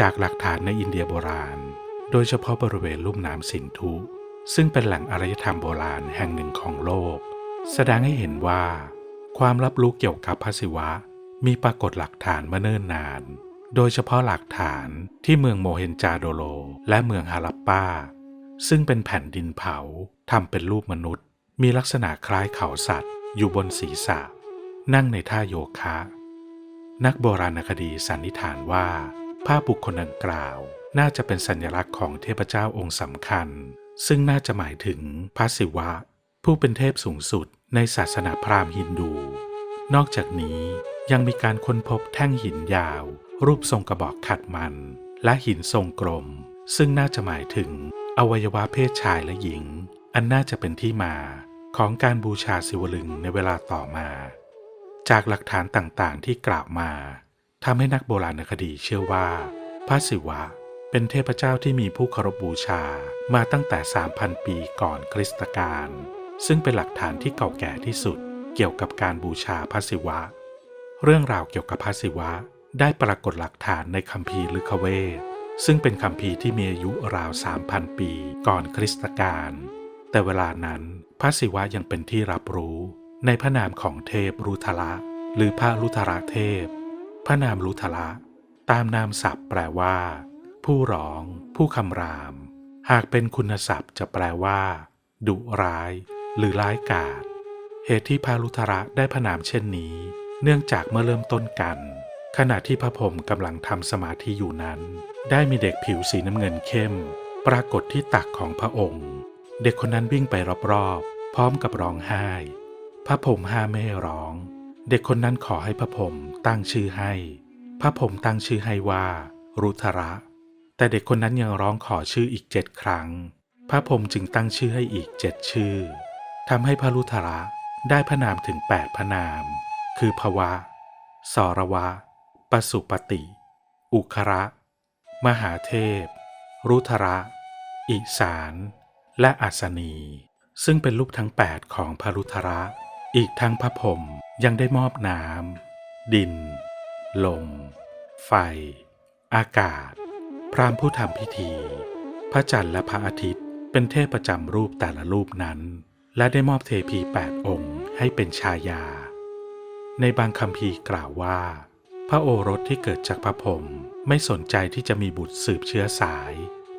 จากหลักฐานในอินเดียโบราณ โดยเฉพาะบริเวณลุ่มน้ำสินธุ ซึ่งเป็นแหล่งอารยธรรมโบราณแห่งหนึ่งของโลก แสดงให้เห็นว่า ความรับรู้เกี่ยวกับพระศิวะ มีปรากฏหลักฐานมาเนิ่นนาน โดยเฉพาะหลักฐานที่เมืองโมเฮนจาโดโล และเมืองฮารัปปาซึ่งเป็นแผ่นดินเผาทำเป็นรูปมนุษย์ มีลักษณะคล้ายเขาสัตว์ อยู่บนศีรษะ นั่งในท่าโยคะ นักโบราณคดีสันนิษฐานว่า ภาพบุคคลดังกล่าว น่าจะเป็นสัญลักษณ์ของเทพเจ้าองค์สำคัญ ซึ่งน่าจะหมายถึงพระศิวะ ผู้เป็นเทพสูงสุดในศาสนาพราหมณ์ฮินดู นอกจากนี้ยังมีการค้นพบแท่งหินยาว รูปทรงกระบอกขัดมัน และหินทรงกลม ซึ่งน่าจะหมายถึง อวัยวะเพศชายและหญิง อันน่าจะเป็นที่มาของการบูชาศิวลึงในเวลาต่อมา จากหลักฐานต่างๆที่กล่าวมา ทำให้นักโบราณคดีเชื่อว่า พระศิวะเป็นเทพเจ้าที่มีผู้เคารพบูชามาตั้งแต่ 3,000 ปีก่อนคริสตกาลซึ่งเป็นหลักฐานที่เก่าแก่ที่สุดเกี่ยวกับการบูชาพระศิวะ เรื่องราวเกี่ยวกับพระศิวะได้ปรากฏหลักฐานในคัมภีร์ลึกเวทซึ่งเป็นคัมภีร์ที่มีอายุราว 3,000 ปีก่อนคริสตกาลแต่เวลานั้นพระศิวะยังเป็นที่รับรู้ ในพระนามของเทพรุทละหรือพระรุทระเทพ พระนามรุทละ ตามนามศัพท์แปลว่า ผู้ร้อง ผู้คำราม หากเป็นคุณศัพท์จะแปลว่าดุร้าย หรือร้ายกาจเหตุที่พระรุทระได้พระนามเช่นนี้ เนื่องจากเมื่อเริ่มต้นกัน ขณะที่พระพรมกำลังทำสมาธิอยู่นั้น ได้มีเด็กผิวสีน้ำเงินเข้ม ปรากฏที่ตักของพระองค์ เด็กคนนั้นวิ่งไปรอบๆ พร้อมกับร้องไห้ พระพรมห้ามไม่ให้ร้อง เด็กคนนั้นขอให้พระพรหมตั้งชื่อให้ พระพรหมตั้งชื่อให้ว่า รุทระ แต่เด็กคนนั้นยังร้องขอชื่ออีกเจ็ดครั้ง พระพรหมจึงตั้งชื่อให้อีกเจ็ดชื่อทำให้พระรุทระได้พระนามถึง8พระนาม คือภวะ สรวะ ปสุปติ อุคระ มหาเทพ รุทระ อิสานและอัศนี ซึ่งเป็นลูกทั้ง8ของพระรุทระ อีกทั้งพระพรมยังได้มอบน้ำดิน ลม ไฟ อากาศ พรามผู้ทำพิธี พระจันทร์และพระอาทิตย์ เป็นเทพประจำรูปแต่ละรูปนั้น และได้มอบเทพีแปดองค์ให้เป็นชายา ในบางคำพีกล่าวว่า พระโอรสที่เกิดจากพระพรมไม่สนใจที่จะมีบุตรสืบเชื้อสาย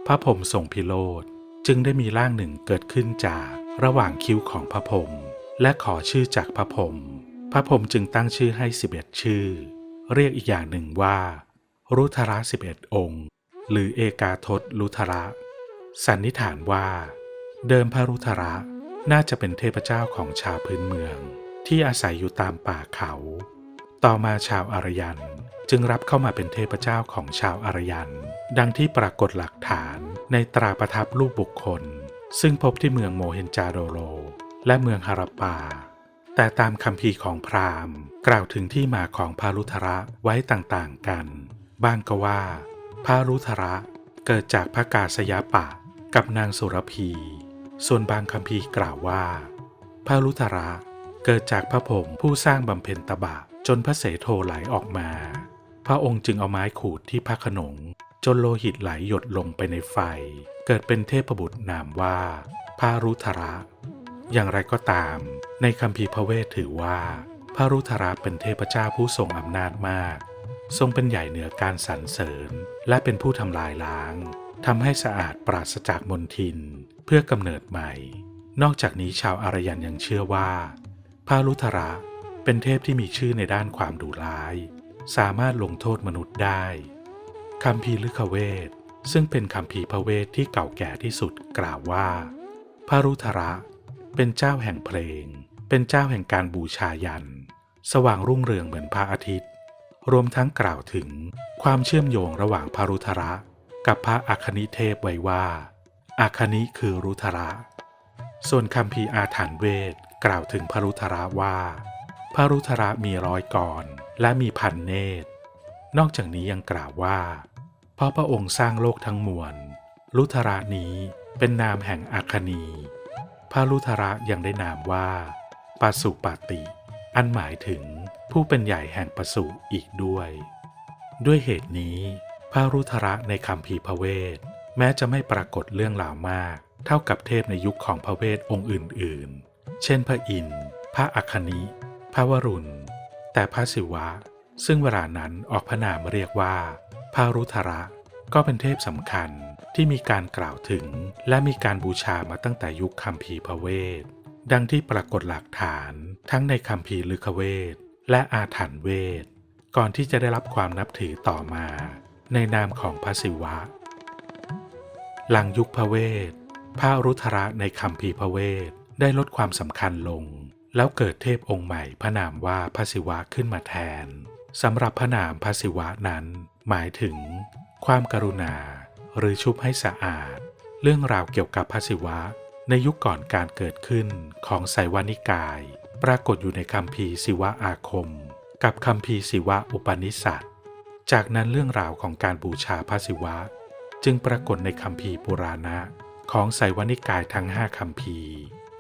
พระพรมทรงพิโรธจึงได้มีร่างหนึ่งเกิดขึ้นจากระหว่างคิ้วของพระพรม และขอชื่อจากพระพรหมพระพรหมจึงตั้งชื่อให้11ชื่อ เรียกอีกอย่างหนึ่งว่ารุทระ11องค์ หรือเอกาทศรุทระ สันนิษฐานว่า เดิมพระรุทระน่าจะเป็นเทพเจ้าของชาวพื้นเมือง ที่อาศัยอยู่ตามป่าเขา ต่อมาชาวอารยันจึงรับเข้ามาเป็นเทพเจ้าของชาวอารยัน ดังที่ปรากฏหลักฐานในตราประทับรูปบุคคล ซึ่งพบที่เมืองโมเฮนจาโดโร และเมืองฮาราปา แต่ตามคำพีของพราหมณ์ กล่าวถึงที่มาของพารุทระไว้ต่างๆกัน บ้างก็ว่าพารุทระเกิดจากพระกาศยาปะกับนางสุรพี ส่วนบางคำพีกล่าวว่าพารุทระเกิดจากพระพรหมผู้สร้างบำเพ็ญตบะจนพระเสโทไหลออกมา พระองค์จึงเอาไม้ขูดที่พระขนง จนโลหิตไหลหยดลงไปในไฟ เกิดเป็นเทพบุตรนามว่าพารุทระ อย่างไรก็ตาม ในคำพีพระเวทถือว่า พระรุทระเป็นเทพเจ้าผู้ทรงอำนาจมาก ทรงเป็นใหญ่เหนือการสรรเสริญ และเป็นผู้ทำลายล้างทำให้สะอาดปราศจากมลทิน เพื่อกำเนิดใหม่ นอกจากนี้ชาวอารยันยังเชื่อว่า พระรุทระเป็นเทพที่มีชื่อในด้านความดุร้าย สามารถลงโทษมนุษย์ได้คำพีลึกเวทซึ่งเป็นคำพีพระเวทที่เก่าแก่ที่สุดกล่าวว่า พระรุทระ เป็นเจ้าแห่งเพลง เป็นเจ้าแห่งการบูชายัน สว่างรุ่งเรืองเหมือนพระอาทิตย์ รวมทั้งกล่าวถึงความเชื่อมโยงระหว่างพระรุทระ กับพระอัคนิเทพไว้ว่าอัคนิคือรุทระ ส่วนคำพีอาถรรพ์เวทกล่าวถึงพระรุทระว่า พระรุทระมีร้อยกรและมีพันเนตร นอกจากนี้ยังกล่าวว่า เพราะพระองค์สร้างโลกทั้งมวลรุทระนี้เป็นนามแห่งอัคนี พระรุทระยังได้นามว่าปาสุปาติ อันหมายถึงผู้เป็นใหญ่แห่งปสุอีกด้วย ด้วยเหตุนี้ พระรุธระในคำพีพระเวท แม้จะไม่ปรากฏเรื่องราวมาก เท่ากับเทพในยุคของพระเวทองค์อื่น ๆ เช่นพระอินทร์ พระอัคคณิพระวรุณ แต่พระศิวะ ซึ่งเวลานั้นออกพระนามเรียกว่าพระรุธระก็เป็นเทพสำคัญ ที่มีการกล่าวถึง และมีการบูชามาตั้งแต่ยุคคำพีร์พระเวท ดังที่ปรากฏหลักฐาน ทั้งในคำพีร์ลึกเวท และอาถรรพ์เวท ก่อนที่จะได้รับความนับถือต่อมา ในนามของพระศิวะ หลังยุคพระเวท พระรุธระในคำพีร์พระเวทได้ลดความสำคัญลง แล้วเกิดเทพองค์ใหม่พระนามว่าพระศิวะขึ้นมาแทนสำหรับพระนามพระศิวะนั้น หมายถึง ความกรุณา หรือชุบให้สะอาด เรื่องราวเกี่ยวกับพระศิวะ ในยุคก่อนการเกิดขึ้นของไสยวานิกาย ปรากฏอยู่ในคำพีศิวะอาคม กับคำพีศิวะอุปนิสัตจากนั้นเรื่องราวของการบูชาพระศิวะ จึงปรากฏในคำพีปุราณะของไสยวานิกายทั้งห้าคำพี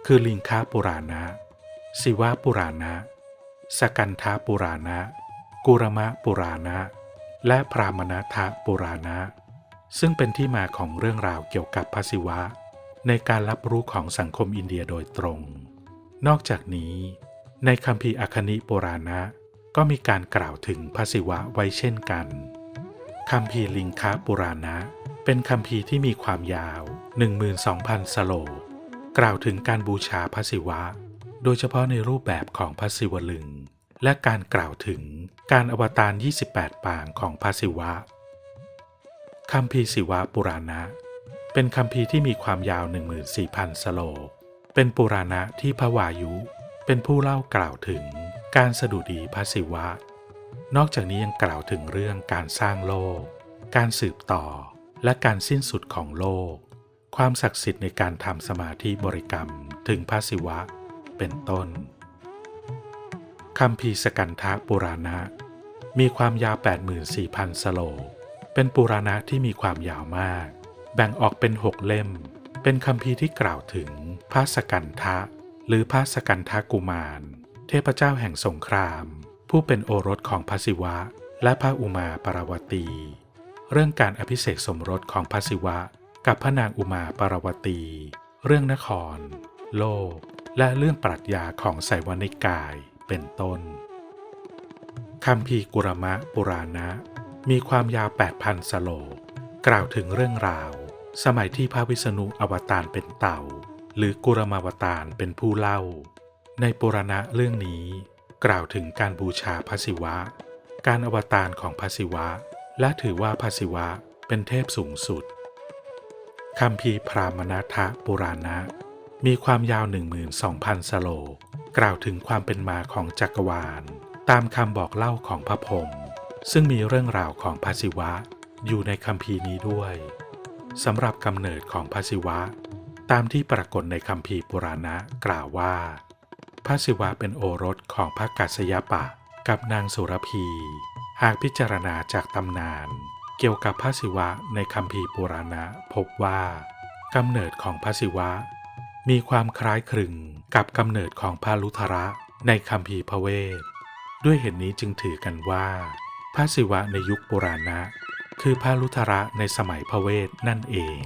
คือลิงคาปุราณะศิวะปุราณะ สกันทาปุราณะ กุรมะปุราณะ และพรามณทะปุราณะ ซึ่งเป็นที่มาของเรื่องราวเกี่ยวกับพระศิวะ ในการรับรู้ของสังคมอินเดียโดยตรง นอกจากนี้ ในคำพีร์อัคคณิปุราณะ ก็มีการกล่าวถึงพระศิวะไว้เช่นกันคำพีร์ลิงคปุราณะ เป็นคำพีร์ที่มีความยาว 12,000 สโลกกล่าวถึงการบูชาพระศิวะ โดยเฉพาะในรูปแบบของพระศิวลึง และการกล่าวถึงการอวตาร 28 ปางของพระศิวะ คำพีศิวะปุราณะ เป็นคำพีที่มีความยาว 14,000 สโลก เป็นปุราณะที่พระวายุ เป็นผู้เล่ากล่าวถึงการสดุดีพระศิวะ นอกจากนี้ยังกล่าวถึงเรื่องการสร้างโลก การสืบต่อ และการสิ้นสุดของโลก ความศักดิ์สิทธิ์ในการทำสมาธิบริกรรมถึงพระศิวะ เป็นต้นคำพีสกันทะปุราณะ มีความยาว 84,000 สโลก เป็นปุราณะที่มีความยาวมาก แบ่งออกเป็นหกเล่ม เป็นคำพีร์ที่กล่าวถึงพระสกันทะ หรือพระสกันทะกุมาร เทพเจ้าแห่งสงคราม ผู้เป็นโอรสของพระศิวะ และพระอุมาปราวตี เรื่องการอภิเษกสมรสของพระศิวะ กับพระนางอุมาปราวตี เรื่องนคร โลก และเรื่องปรัชญาของไสยวนิกายเป็นต้นคำพีร์กุรมะปุราณะ มีความยาว 8,000 สโลกกล่าวถึงเรื่องราว สมัยที่พระวิษณุอวตารเป็นเต่า หรือกุรมาวตารเป็นผู้เล่า ในปุรณะเรื่องนี้ กล่าวถึงการบูชาพระศิวะ การอวตารของพระศิวะ และถือว่าพระศิวะเป็นเทพสูงสุดคำพีพรามณทะปุราณะ มีความยาว 12,000 สโลกกล่าวถึงความเป็นมาของจักรวาล ตามคำบอกเล่าของพระพรหม ซึ่งมีเรื่องราวของพระศิวะอยู่ในคำพีร์นี้ด้วยสำหรับกำเนิดของพระศิวะ ตามที่ปรากฏในคำพีร์ปุราณะกล่าวว่า พระศิวะเป็นโอรสของพระกัสยปะกับนางสุรพี หากพิจารณาจากตำนาน เกี่ยวกับพระศิวะในคำพีร์ปุราณะพบว่ากำเนิดของพระศิวะ มีความคล้ายคลึงกับกำเนิดของพระลุทระในคำพีร์พระเวท ด้วยเหตุนี้จึงถือกันว่า พระศิวะในยุคโบราณะคือพระลุทระในสมัยพระเวทนั่นเอง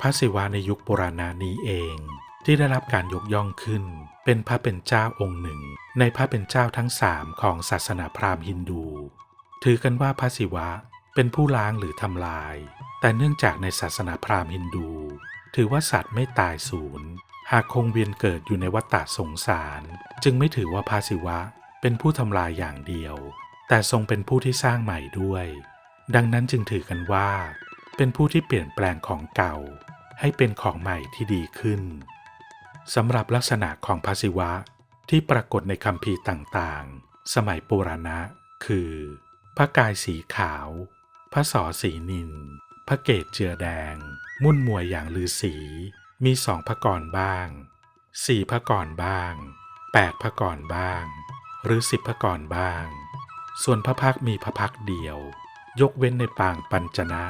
พระศิวะในยุคโบราณนี้เองที่ได้รับการยกย่องขึ้น เป็นพระเป็นเจ้าองค์หนึ่ง ในพระเป็นเจ้าทั้งสามของศาสนาพราหมณ์ฮินดู ถือกันว่าพระศิวะเป็นผู้ล้างหรือทำลาย แต่เนื่องจากในศาสนาพราหมณ์ฮินดู ถือว่าสัตว์ไม่ตายสูญหากคงเวียนเกิดอยู่ในวัฏฏะสงสาร จึงไม่ถือว่าพระศิวะเป็นผู้ทำลายอย่างเดียว แต่ทรงเป็นผู้ที่สร้างใหม่ด้วย ดังนั้นจึงถือกันว่า เป็นผู้ที่เปลี่ยนแปลงของเก่า ให้เป็นของใหม่ที่ดีขึ้นสำหรับลักษณะของพระศิวะที่ปรากฏในคำพีต่างๆ สมัยโบราณะ คือ พระกายสีขาว พระสอสีนิน พระเกศเจือแดง มุ่นมวยอย่างลือสี มีสองพระกรบ้าง สี่พระกรบ้าง แปดพระกรบ้าง หรือสิบพระกรบ้าง ส่วนพระพักมีพระพักเดียว ยกเว้นในปางปัญจนะ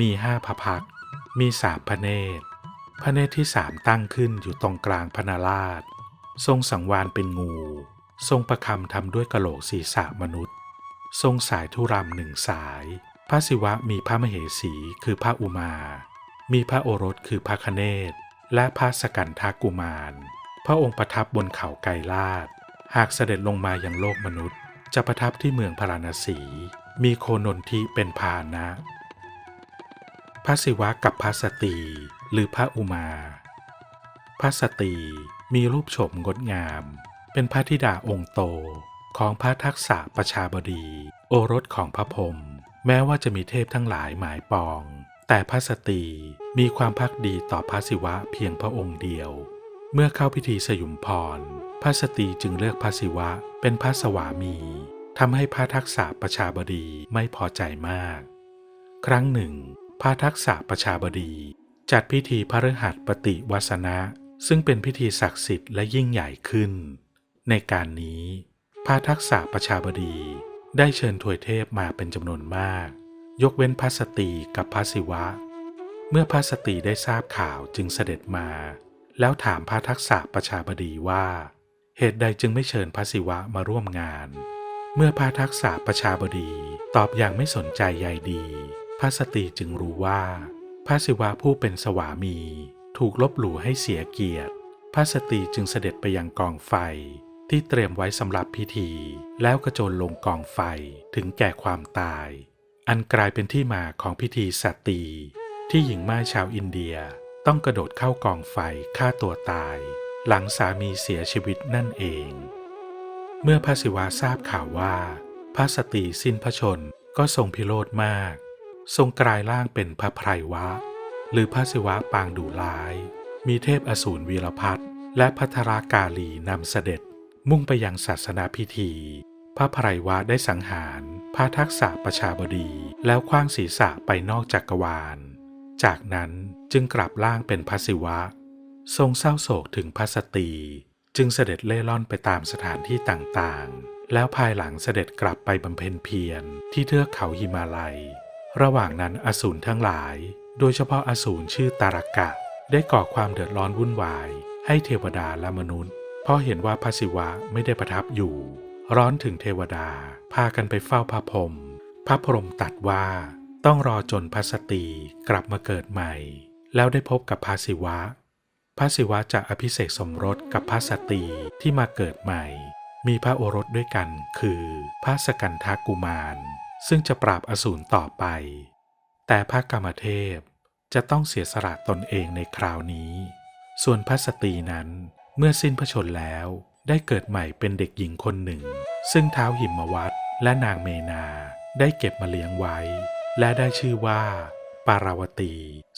มีห้าพระพัก มีสามพระเนตร พระเนตรที่สามตั้งขึ้นอยู่ตรงกลางพนาราช ทรงสังวานเป็นงู ทรงประคำทำด้วยกะโหลกศีรษะมนุษย์ ทรงสายธุรำหนึ่งสาย พระศิวะมีพระมเหสีคือพระอุมา มีพระโอรสคือพระคเนศและพระสกันทากุมาร พระองค์ประทับบนเขาไกรลาด หากเสด็จลงมายังโลกมนุษย์ จะประทับที่เมืองพาราณสี มีโคนนทิเป็นพานะ พระศิวะกับพระสตรีหรือพระอุมา พระสตรีมีรูปโฉมงดงาม เป็นพระธิดาองค์โตของพระทักษะประชาบดี โอรสของพระพรมแม้ว่าจะมีเทพทั้งหลายหมายปอง แต่พระสตรีมีความพักดีต่อพระศิวะเพียงพระองค์เดียว เมื่อเข้าพิธีสยุมพร พระสตรีจึงเลือกพระศิวะเป็นพระสวามีทำให้พระทักษะประชาบดีไม่พอใจมาก ครั้งหนึ่ง พระทักษะประชาบดีจัดพิธีพระฤหัสปฏิวัสนะ ซึ่งเป็นพิธีศักดิ์สิทธิ์และยิ่งใหญ่ขึ้น ในการนี้ พระทักษะประชาบดีได้เชิญถวยเทพมาเป็นจำนวนมาก ยกเว้นพระสตรีกับพระศิวะ เมื่อพระสตรีได้ทราบข่าวจึงเสด็จมา แล้วถามพระทักษะประชาบดีว่า เหตุใดจึงไม่เชิญพระศิวะมาร่วมงาน เมื่อพระทักษะประชาบดีตอบอย่างไม่สนใจใยดี พระสตรีจึงรู้ว่า พระศิวะผู้เป็นสวามี ถูกลบหลู่ให้เสียเกียรติ พระสตรีจึงเสด็จไปยังกองไฟที่เตรียมไว้สำหรับพิธี แล้วกระโจนลงกองไฟถึงแก่ความตาย อันกลายเป็นที่มาของพิธีสตรีที่หญิงม่ายชาวอินเดีย ต้องกระโดดเข้ากองไฟฆ่าตัวตาย หลังสามีเสียชีวิตนั่นเอง เมื่อพระศิวะทราบข่าวว่า พระสตรีสิ้นพระชนก็ทรงพิโรธมาก ทรงกลายร่างเป็นพระไพรวะ หรือพระศิวะปางดุร้าย มีเทพอสูรวีรพัฒและพัทรากาลีนำเสด็จ มุ่งไปยังศาสนาพิธี พระไพรวะได้สังหาร พระทักษะประชาบดีแล้วคว้างศีรษะไปนอกจักรวาล จากนั้นจึงกลับร่างเป็นพระศิวะ ทรงเศร้าโศกถึงพระสตรีจึงเสด็จเล่ร่อนไปตามสถานที่ต่างๆ แล้วภายหลังเสด็จกลับไปบำเพ็ญเพียรที่เทือกเขาหิมาลัย ระหว่างนั้นอสูรทั้งหลาย โดยเฉพาะอสูรชื่อตารกะ ได้ก่อความเดือดร้อนวุ่นวาย ให้เทวดาและมนุษย์ เพราะเห็นว่าพระศิวะไม่ได้ประทับอยู่ ร้อนถึงเทวดา พากันไปเฝ้าพระพรหมพระพรหมตรัดว่า ต้องรอจนพระสตีกลับมาเกิดใหม่ แล้วได้พบกับพระศิวะ พระศิวะจะอภิเษกสมรสกับพระสตรีที่มาเกิดใหม่ มีพระโอรสด้วยกันคือพระสกันทากุมาร ซึ่งจะปราบอสูรต่อไป แต่พระกรรมเทพจะต้องเสียสละตนเองในคราวนี้ ส่วนพระสตรีนั้นเมื่อสิ้นพระชนแล้วได้เกิดใหม่เป็นเด็กหญิงคนหนึ่ง ซึ่งเท้าหิมวัตและนางเมนาได้เก็บมาเลี้ยงไว้ และได้ชื่อว่า ปาราวตี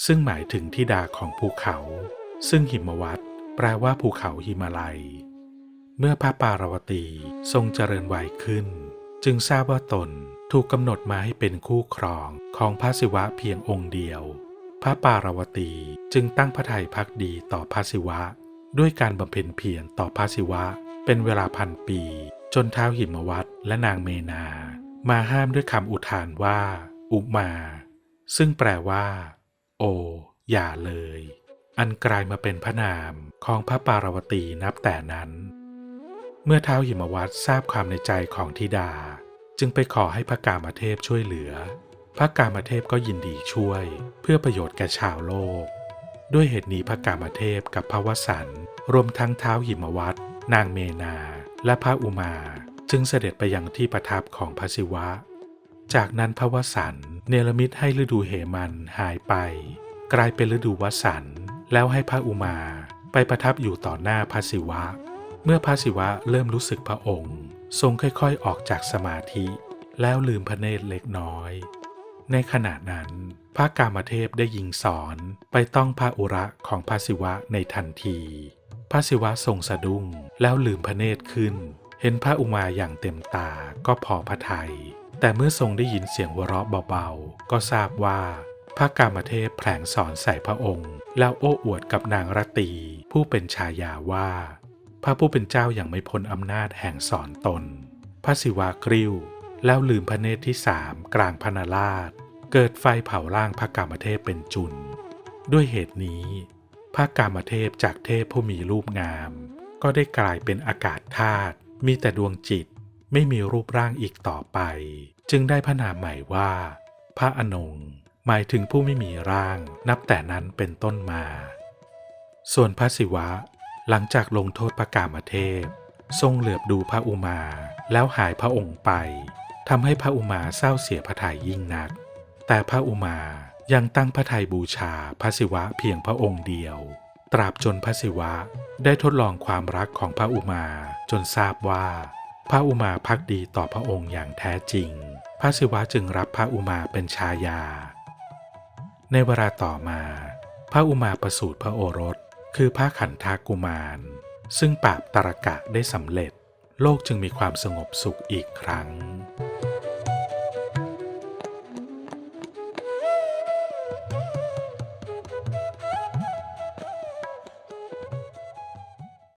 ซึ่งหมายถึงทิดาของภูเขา ซึ่งหิมวัตแปลว่าภูเขาหิมาลัย เมื่อพระปาราวตีทรงเจริญวัยขึ้น จึงทราบว่าตนถูกกำหนดมาให้เป็นคู่ครองของพระศิวะเพียงองค์เดียว พระปาราวตีจึงตั้งพระทัยพักดีต่อพระศิวะ ด้วยการบำเพ็ญเพียรต่อพระศิวะ เป็นเวลาพันปี จนเท้าหิมวัตและนางเมนา มาห้ามด้วยคำอุทานว่า อุมา ซึ่งแปลว่า โอ อย่าเลย อันกลายมาเป็นพระนามของพระปาราวตีนับแต่นั้น เมื่อเท้าหิมวัตทราบความในใจของธิดา จึงไปขอให้พระกามเทพช่วยเหลือ พระกามเทพก็ยินดีช่วย เพื่อประโยชน์แก่ชาวโลก ด้วยเหตุนี้พระกามเทพกับพระวสันต์รวมทั้งเท้าหิมวัตนางเมนา และพระอุมา จึงเสด็จไปยังที่ประทับของพระศิวะ จากนั้นพระวสันเนรมิตให้ฤดูเหมันหายไป กลายเป็นฤดูวสันแล้วให้พระอุมาไปประทับอยู่ต่อหน้าพระศิวะ เมื่อพระศิวะเริ่มรู้สึกพระองค์ ทรงค่อยๆออกจากสมาธิ แล้วลืมพระเนตรเล็กน้อย ในขณะนั้น พระกามเทพได้ยิงสอนไปต้องพระอุระของพระศิวะในทันที พระศิวะทรงสะดุ้งแล้วลืมพระเนตรขึ้น เห็นพระอุมาอย่างเต็มตาก็พอพระทยัย แต่เมื่อทรงได้ยินเสียงวเราะเบาๆ ก็ทราบว่าพระกามเทพแผลงสอนใส่พระองค์ แล้วโอ้อวดกับนางรตี ผู้เป็นชายาว่า พระผู้เป็นเจ้าอย่างไม่พ้นอำนาจแห่งสอนตน พระศิวะกริ้ว แล้วลืมพระเนตรที่สามกลางพนาราช เกิดไฟเผาร่างพระกามเทพเป็นจุน ด้วยเหตุนี้ พระกามเทพจากเทพผู้มีรูปงาม ก็ได้กลายเป็นอากาศธาตุมีแต่ดวงจิต ไม่มีรูปร่างอีกต่อไป จึงได้พระนามใหม่ว่า พระอนงหมายถึงผู้ไม่มีร่างนับแต่นั้นเป็นต้นมา ส่วนพระศิวะ หลังจากลงโทษพระกามเทพ ทรงเหลือบดูพระอุมาแล้วหายพระองค์ไปทำให้พระอุมาเศร้าเสียพระทัยยิ่งนัก แต่พระอุมายังตั้งพระทัยบูชาพระศิวะเพียงพระองค์เดียว ตราบจนพระศิวะได้ทดลองความรักของพระอุมาจนทราบว่า พระอุมาพักดีต่อพระองค์อย่างแท้จริง พระศิวะจึงรับพระอุมาเป็นชายา ในเวลาต่อมา พระอุมาประสูติพระโอรส คือพระขันธากุมาร ซึ่งปราบตรกะได้สำเร็จ โลกจึงมีความสงบสุขอีกครั้ง